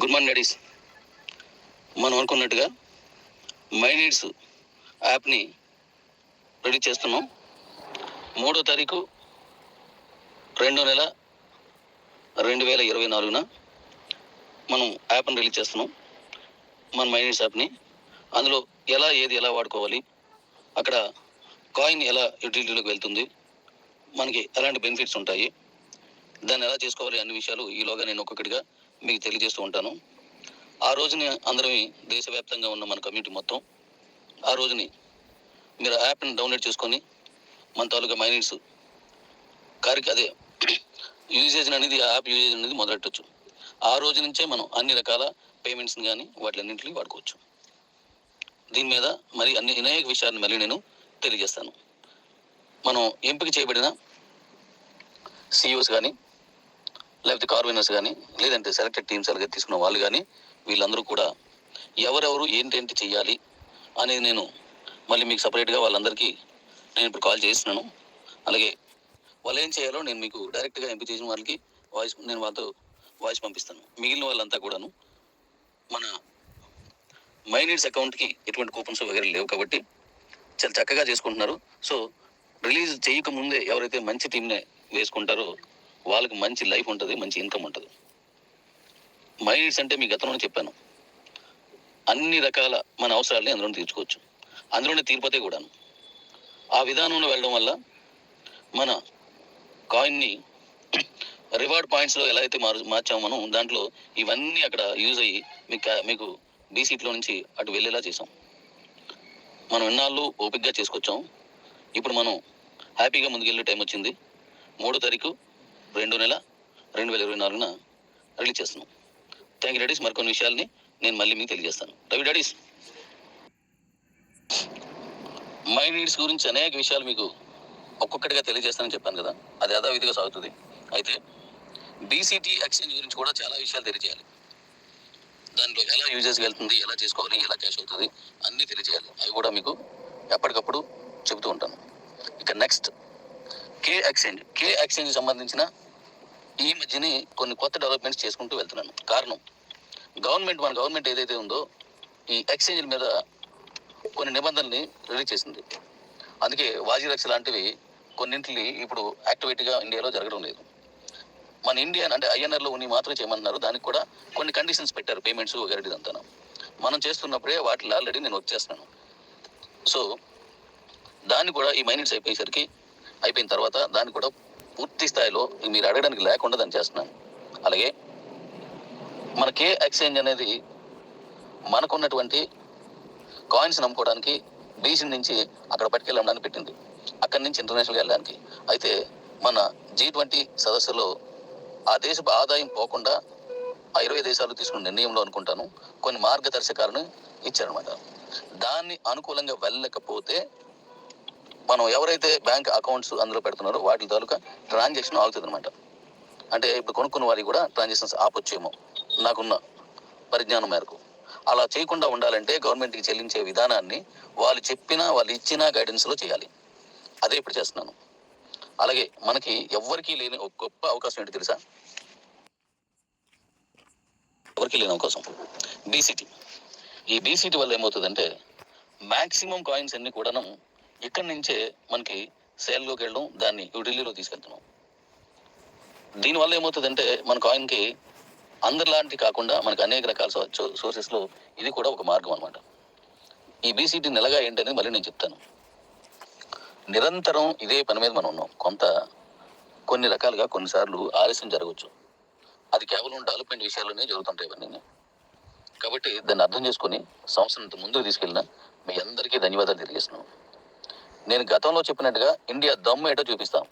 Good morning ladies మనం అనుకున్నట్టుగా my needs యాప్ని రెడీ చేస్తున్నాం. మూడో తారీఖు రెండో నెల రెండు వేల ఇరవై నాలుగున మనం యాప్ని రిలీజ్ చేస్తున్నాం. మన మై నీడ్స్ యాప్ని. అందులో ఎలా ఏది ఎలా వాడుకోవాలి అక్కడ కాయిన్ ఎలా యూటిలిటీలోకి వెళ్తుంది మనకి ఎలాంటి బెనిఫిట్స్ ఉంటాయి దాన్ని ఎలా చేసుకోవాలి అన్ని విషయాలు ఈలోగా నేను ఒక్కొక్కటిగా మీకు తెలియజేస్తూ ఉంటాను. ఆ రోజుని అందరం దేశవ్యాప్తంగా ఉన్న మన కమ్యూనిటీ మొత్తం ఆ రోజుని మీరు ఆ యాప్ని డౌన్లోడ్ చేసుకొని మన తాలూకా మైనర్స్ కారికి అదే యూజేజ్ అనేది ఆ యాప్ యూజేజ్ అనేది మొదలెట్టచ్చు. ఆ రోజు నుంచే మనం అన్ని రకాల పేమెంట్స్ని కానీ వాటిలన్నింటినీ వాడుకోవచ్చు. దీని మీద మరి అన్ని అనేక విషయాలను మళ్ళీ నేను తెలియజేస్తాను. మనం ఎంపిక చేయబడిన సిఇఓస్ కానీ లేకపోతే కార్ వినర్స్ కానీ లేదంటే సెలెక్టెడ్ టీమ్స్ అలాగే తీసుకున్న వాళ్ళు కానీ వీళ్ళందరూ కూడా ఎవరెవరు ఏంటేంటి చెయ్యాలి అనేది నేను మళ్ళీ మీకు సపరేట్గా వాళ్ళందరికీ నేను ఇప్పుడు కాల్ చేస్తున్నాను. అలాగే వాళ్ళు ఏం చేయాలో నేను మీకు డైరెక్ట్గా ఎంపిక చేసిన వాళ్ళకి వాయిస్ నేను వాళ్ళతో వాయిస్ పంపిస్తాను. మిగిలిన వాళ్ళంతా కూడాను మన మైనీడ్స్ అకౌంట్కి ఎటువంటి కూపన్స్ వగేరే లేవు కాబట్టి చాలా చక్కగా చేసుకుంటున్నారు. సో రిలీజ్ చేయకముందే ఎవరైతే మంచి టీంనే వేసుకుంటారో వాళ్ళకి మంచి లైఫ్ ఉంటుంది మంచి ఇన్కమ్ ఉంటుంది. మైనీడ్స్ అంటే మీ గతంలోనే చెప్పాను. అన్ని రకాల మన అవసరాలని అందులో తీర్చుకోవచ్చు. అందులోనే తీర్పతే కూడాను. ఆ విధానంలో వెళ్ళడం వల్ల మన కాయిన్ని రివార్డ్ పాయింట్స్లో ఎలా అయితే మారు మార్చామో మనం దాంట్లో ఇవన్నీ అక్కడ యూజ్ అయ్యి మీకు మీకు బీసీట్లో నుంచి అటు వెళ్ళేలా చేసాం మనం ఎన్నాళ్ళు ఓపిక్గా చేసుకొచ్చాం. ఇప్పుడు మనం హ్యాపీగా ముందుకెళ్ళే టైం వచ్చింది. మూడో తారీఖు రెండో నెల రెండు వేల ఇరవై నాలుగున రిలీజ్ చేస్తున్నాం. థ్యాంక్ యూ డాడీస్ మరికొన్ని విషయాల్ని నేను మళ్ళీ మీకు తెలియజేస్తాను. రవి డాడీస్ మై నీడ్స్ గురించి అనేక విషయాలు మీకు ఒక్కొక్కటిగా తెలియజేస్తానని చెప్పాను కదా. అది యథావిధిగా సాగుతుంది. అయితే బీసీటీ ఎక్స్చేంజ్ గురించి కూడా చాలా విషయాలు తెలియజేయాలి. దాంట్లో ఎలా యూజెస్ వెళ్తుంది ఎలా చేసుకోవాలి ఎలా క్యాష్ అవుతుంది అన్నీ తెలియజేయాలి. అవి కూడా మీకు ఎప్పటికప్పుడు చెబుతూ ఉంటాను. ఇక next K exchange K exchange సంబంధించిన ఈ మధ్యనే కొన్ని కొత్త డెవలప్మెంట్స్ చేసుకుంటూ వెళ్తున్నాను. కారణం గవర్నమెంట్ మన గవర్నమెంట్ ఏదైతే ఉందో ఈ ఎక్స్చేంజ్ మీద కొన్ని నిబంధనల్ని రిలీజ్ చేసింది. అందుకే వాజీరక్ష లాంటివి కొన్నింటిని ఇప్పుడు యాక్టివేట్గా ఇండియాలో జరగడం లేదు. మన ఇండియన్ అంటే ఐఎన్ఆర్లో ఉన్ని మాత్రమే చేయమన్నారు. దానికి కూడా కొన్ని కండిషన్స్ పెట్టారు పేమెంట్స్ వగేరటి అంతా మనం చేస్తున్నప్పుడే వాటిలో ఆల్రెడీ నేను వచ్చేస్తున్నాను సో దాన్ని కూడా ఈ మైనట్స్ అయిపోయేసరికి అయిపోయిన తర్వాత దాన్ని కూడా పూర్తి స్థాయిలో మీరు అడగడానికి లేకుండా దాన్ని చేస్తున్నాను. అలాగే మన కే ఎక్స్చేంజ్ అనేది మనకున్నటువంటి కాయిన్స్ నమ్ముకోవడానికి బీసీ నుంచి అక్కడ పట్టుకెళ్ళడానికి పెట్టింది. అక్కడి నుంచి ఇంటర్నేషనల్గా వెళ్ళడానికి. అయితే మన జీ ట్వంటీ సదస్సులో ఆ దేశపు ఆదాయం పోకుండా ఆ ఇరవై దేశాలు తీసుకున్న నిర్ణయంలో అనుకుంటాను. కొన్ని మార్గదర్శకాలను ఇచ్చారనమాట దాన్ని అనుకూలంగా వెళ్ళకపోతే మనం ఎవరైతే బ్యాంక్ అకౌంట్స్ అందులో పెడుతున్నారో వాటి తాలూకా ట్రాన్సాక్షన్ ఆగుతుంది అనమాట అంటే ఇప్పుడు కొనుక్కున్న వారికి కూడా ట్రాన్సాక్షన్స్ ఆపొచ్చేమో నాకున్న పరిజ్ఞానం మేరకు. అలా చేయకుండా ఉండాలంటే గవర్నమెంట్కి చెల్లించే విధానాన్ని వాళ్ళు చెప్పినా వాళ్ళు ఇచ్చిన గైడెన్స్లో చేయాలి. అదే ఇప్పుడు చేస్తున్నాను. అలాగే మనకి ఎవ్వరికీ లేని ఒక గొప్ప అవకాశం ఏంటి తెలుసా? ఎవరికి లేని అవకాశం. బీసీటీ ఈ బీసీటీ వల్ల ఏమవుతుందంటే మ్యాక్సిమం కాయిన్స్ అన్ని కూడాను ఇక్కడి నుంచే మనకి సేల్లోకి వెళ్ళడం దాన్ని యూటిలిటీలో తీసుకెళ్తున్నాం. దీనివల్ల ఏమవుతుందంటే మన కాయిన్కి అందరిలాంటి కాకుండా మనకి అనేక రకాల సోర్సెస్లో ఇది కూడా ఒక మార్గం అనమాట ఈ బీసీటీ నెలగా ఏంటనేది మళ్ళీ నేను చెప్తాను. నిరంతరం ఇదే పని మీద మనం ఉన్నాం. కొంత కొన్ని రకాలుగా కొన్నిసార్లు ఆలస్యం జరగవచ్చు. అది కేవలం డెవలప్మెంట్ విషయాల్లోనే జరుగుతుంటాయి ఇవన్నీ. కాబట్టి దాన్ని అర్థం చేసుకొని సంవత్సరం ముందుకు తీసుకెళ్ళిన మీ అందరికీ ధన్యవాదాలు తెలియజేస్తున్నాను. నేను గతంలో చెప్పినట్టుగా ఇండియా దమ్ము ఏటో చూపిస్తాం.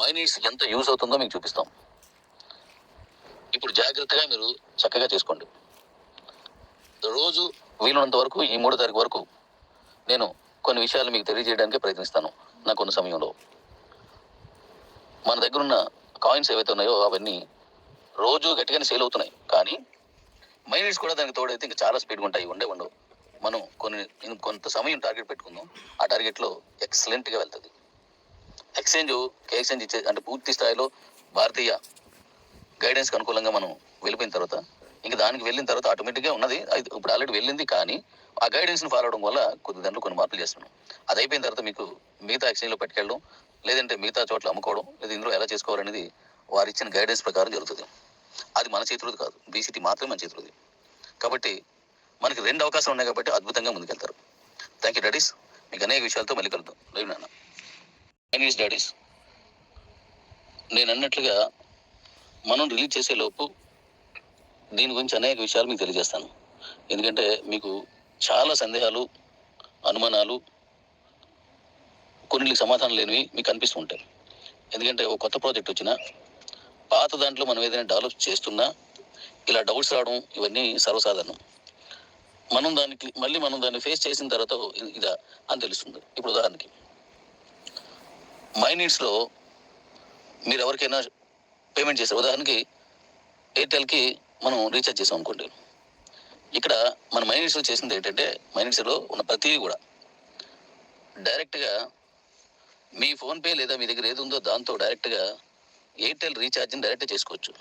మైనీస్ ఎంత యూజ్ అవుతుందో మీకు చూపిస్తాం. ఇప్పుడు జాగ్రత్తగా మీరు చక్కగా చేసుకోండి. రోజు వీలున్నంత వరకు ఈ మూడో తారీఖు వరకు నేను కొన్ని విషయాలు మీకు తెలియజేయడానికి ప్రయత్నిస్తాను నా కొన్ని సమయంలో. మన దగ్గర ఉన్న కాయిన్స్ ఏవైతే ఉన్నాయో అవన్నీ రోజు గట్టిగానే సేల్ అవుతున్నాయి. కానీ మైనీస్ కూడా దానికి తోడైతే ఇంకా చాలా స్పీడ్గా ఉంటాయి ఉండే ఉండవు. మనం కొన్ని కొంత సమయం టార్గెట్ పెట్టుకుందాం. ఆ టార్గెట్లో ఎక్సలెంట్గా వెళ్తుంది. ఎక్స్చేంజ్ ఎక్స్చేంజ్ ఇచ్చే అంటే పూర్తి స్థాయిలో భారతీయ గైడెన్స్కి అనుకూలంగా మనం వెళ్ళిపోయిన తర్వాత వెళ్ళిన తర్వాత ఆటోమేటిక్గా ఉన్నది. ఇప్పుడు ఆల్రెడీ వెళ్ళింది కానీ ఆ గైడెన్స్ని ఫాలో అవడం వల్ల కొద్ది దాంట్లో కొన్ని మార్పులు చేస్తున్నాం. అది అయిపోయిన తర్వాత మీకు మిగతా ఎక్స్చేంజ్లో పెట్టుకెళ్ళడం లేదంటే మిగతా చోట్ల అమ్ముకోవడం లేదా ఇందులో ఎలా చేసుకోవాలనేది వారు ఇచ్చిన గైడెన్స్ ప్రకారం జరుగుతుంది. అది మన చేతిలో కాదు. బీసీటీ మాత్రమే మన చేతిలోది. కాబట్టి మనకి రెండు అవకాశాలు ఉన్నాయి కాబట్టి అద్భుతంగా ముందుకెళ్తారు. థ్యాంక్ యూ డాడీస్ మీకు అనేక విషయాలతో మళ్ళీ కలుద్దాం. లేదు నాన్న. చైనీస్ డాడీస్ నేను అన్నట్లుగా మనం రిలీజ్ చేసే లోపు దీని గురించి అనేక విషయాలు మీకు తెలియజేస్తాను. ఎందుకంటే మీకు చాలా సందేహాలు అనుమానాలు కొన్నిటికి సమాధానం లేనివి మీకు అనిపిస్తూ ఉంటాయి. ఎందుకంటే ఒక కొత్త ప్రాజెక్ట్ వచ్చినా పాత దాంట్లో మనం ఏదైనా డెవలప్ చేస్తున్నా ఇలా డౌట్స్ రావడం ఇవన్నీ సర్వసాధారణం. మనం దానికి మళ్ళీ మనం దాన్ని ఫేస్ చేసిన తర్వాత ఇదా అని తెలుస్తుంది. ఇప్పుడు ఉదాహరణకి మై నీడ్స్లో మీరు ఎవరికైనా పేమెంట్ చేశారు. ఉదాహరణకి ఎయిర్టెల్కి మనం రీఛార్జ్ చేసాం అనుకోండి. ఇక్కడ మన మైనీడ్స్లో చేసింది ఏంటంటే మైనీడ్స్లో ఉన్న ప్రతిదీ కూడా డైరెక్ట్గా మీ ఫోన్పే లేదా మీ దగ్గర ఏది ఉందో దాంతో డైరెక్ట్గా ఎయిర్టెల్ రీఛార్జ్ని డైరెక్ట్ చేసుకోవచ్చు.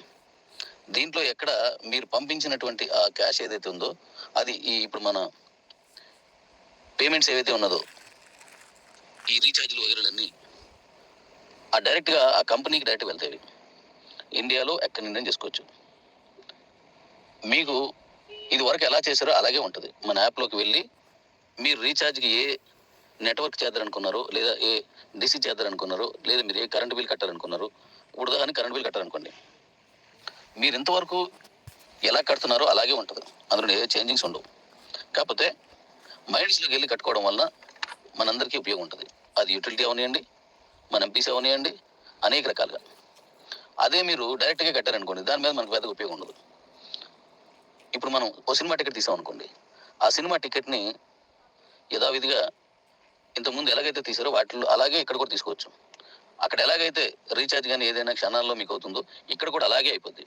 దీంట్లో ఎక్కడ మీరు పంపించినటువంటి ఆ క్యాష్ ఏదైతే ఉందో అది ఈ ఇప్పుడు మన పేమెంట్స్ ఏవైతే ఉన్నదో ఈ రీఛార్జ్లు వగేరలన్నీ ఆ డైరెక్ట్గా ఆ కంపెనీకి డైరెక్ట్ వెళ్తాయి. ఇండియాలో ఎక్కడి నుండి చేసుకోవచ్చు. మీకు ఇది వరకు ఎలా చేశారో అలాగే ఉంటుంది. మన యాప్లోకి వెళ్ళి మీరు రీఛార్జ్కి ఏ నెట్వర్క్ చేద్దారనుకున్నారు లేదా ఏ డిసి చేద్దారనుకున్నారు లేదా మీరు ఏ కరెంట్ బిల్ కట్టాలనుకున్నారు ఇప్పుడు ఉదాహరణ కరెంట్ బిల్ కట్టాలనుకోండి. మీరు ఇంతవరకు ఎలా కడుతున్నారో అలాగే ఉంటుంది. అందులో ఏ చేంజింగ్స్ ఉండవు. కాకపోతే మైండ్స్లోకి వెళ్ళి కట్టుకోవడం వలన మనందరికీ ఉపయోగం ఉంటుంది. అది యూటిలిటీ అవనియండి మన ఎంపీసీ అవనియండి అనేక రకాలుగా. అదే మీరు డైరెక్ట్గా కట్టారనుకోండి దాని మీద మనకు పెద్దగా ఉపయోగం ఉండదు. ఇప్పుడు మనం ఓ సినిమా టికెట్ తీసాం అనుకోండి ఆ సినిమా టికెట్ని యథావిధిగా ఇంతకుముందు ఎలాగైతే తీసారో వాటిలో అలాగే ఇక్కడ కూడా తీసుకోవచ్చు. అక్కడ ఎలాగైతే రీఛార్జ్ కానీ ఏదైనా క్షణాల్లో మీకు అవుతుందో ఇక్కడ కూడా అలాగే అయిపోద్ది.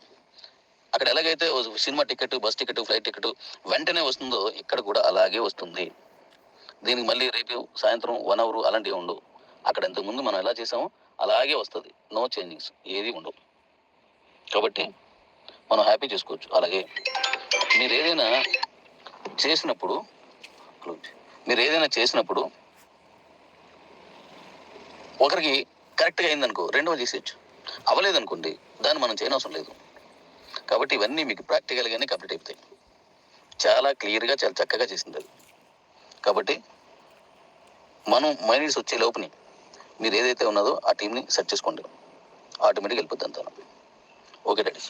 అక్కడ ఎలాగైతే cinema ticket bus ticket flight ticket వెంటనే వస్తుందో ఇక్కడ కూడా అలాగే వస్తుంది. దీనికి మళ్ళీ రేపు సాయంత్రం వన్ అవర్ అలాంటివి ఉండవు. అక్కడ ఇంతకుముందు మనం ఎలా చేసామో అలాగే వస్తుంది. నో చేంజింగ్స్ ఏది ఉండవు. కాబట్టి మనం హ్యాపీ చేసుకోవచ్చు. అలాగే మీరు ఏదైనా చేసినప్పుడు మీరు ఏదైనా చేసినప్పుడు ఒకరికి కరెక్ట్గా అయిందనుకో రెండవ చేసేయచ్చు అవ్వలేదనుకోండి దాన్ని మనం చేయనవసరం లేదు. కాబట్టి ఇవన్నీ మీకు ప్రాక్టికల్గానే కంప్లీట్ అయిపోతాయి. చాలా క్లియర్గా చాలా చక్కగా చేసింది అది. కాబట్టి మనం మైనీస్ వచ్చే లోపుని మీరు ఏదైతే ఉన్నదో ఆ టీంని సెర్చ్ చేసుకోండి. ఆటోమేటిక్ వెళ్ళిపోద్ది అంతా. Okay daddy